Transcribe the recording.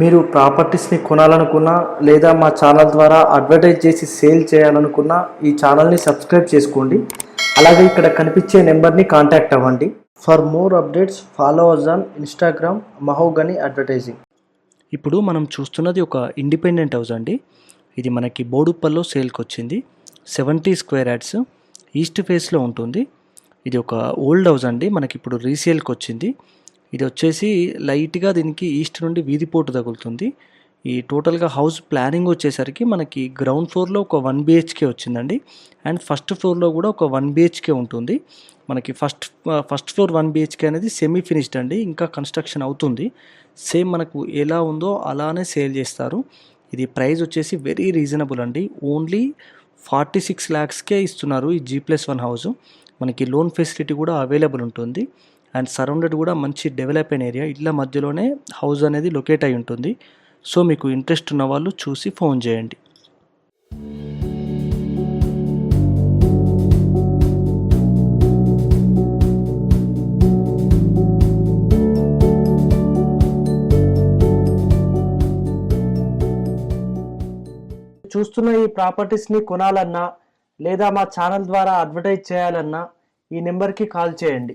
మీరు ప్రాపర్టీస్ని కొనాలనుకున్నా లేదా మా ఛానల్ ద్వారా అడ్వర్టైజ్ చేసి సేల్ చేయాలనుకున్నా ఈ ఛానల్ని సబ్స్క్రైబ్ చేసుకోండి. అలాగే ఇక్కడ కనిపించే నెంబర్ని కాంటాక్ట్ అవ్వండి. For more updates follow us on Instagram Mahogany Advertising. ఇప్పుడు మనం చూస్తున్నది ఒక ఇండిపెండెంట్ హౌస్ అండి. ఇది మనకి బోడుప్పల్లో సేల్కి వచ్చింది. సెవెంటీ స్క్వేర్ యాడ్స్ ఈస్ట్ ఫేస్లో ఉంటుంది. ఇది ఒక ఓల్డ్ హౌస్ అండి. మనకి ఇప్పుడు రీసేల్కి వచ్చింది. ఇది వచ్చేసి లైట్గా దీనికి ఈస్ట్ నుండి వీధిపోటు తగులుతుంది. ఈ టోటల్గా హౌస్ ప్లానింగ్ వచ్చేసరికి మనకి గ్రౌండ్ ఫ్లోర్లో ఒక వన్ బిహెచ్కే వచ్చిందండి. అండ్ ఫస్ట్ ఫ్లోర్లో కూడా ఒక వన్ బిహెచ్కే ఉంటుంది. మనకి first first floor one BHK అనేది సెమీ ఫినిష్డ్ అండి. ఇంకా కన్స్ట్రక్షన్ అవుతుంది. సేమ్ మనకు ఎలా ఉందో అలానే సేల్ చేస్తారు. ఇది ప్రైస్ వచ్చేసి వెరీ రీజనబుల్ అండి. ఓన్లీ ఫార్టీ సిక్స్ ల్యాక్స్కే ఇస్తున్నారు ఈ జీ ప్లస్ వన్ హౌస్. మనకి లోన్ ఫెసిలిటీ కూడా అవైలబుల్ ఉంటుంది. అండ్ సరౌండెడ్ కూడా మంచి డెవలప్ అయిన ఏరియా. ఇళ్ళ మధ్యలోనే హౌస్ అనేది లొకేట్ అయి ఉంటుంది. సో మీకు ఇంట్రెస్ట్ ఉన్న వాళ్ళు చూసి ఫోన్ చేయండి. చూస్తున్న ఈ ప్రాపర్టీస్ని కొనాలన్నా లేదా మా ఛానల్ ద్వారా అడ్వర్టైజ్ చేయాలన్నా ఈ నెంబర్కి కాల్ చేయండి.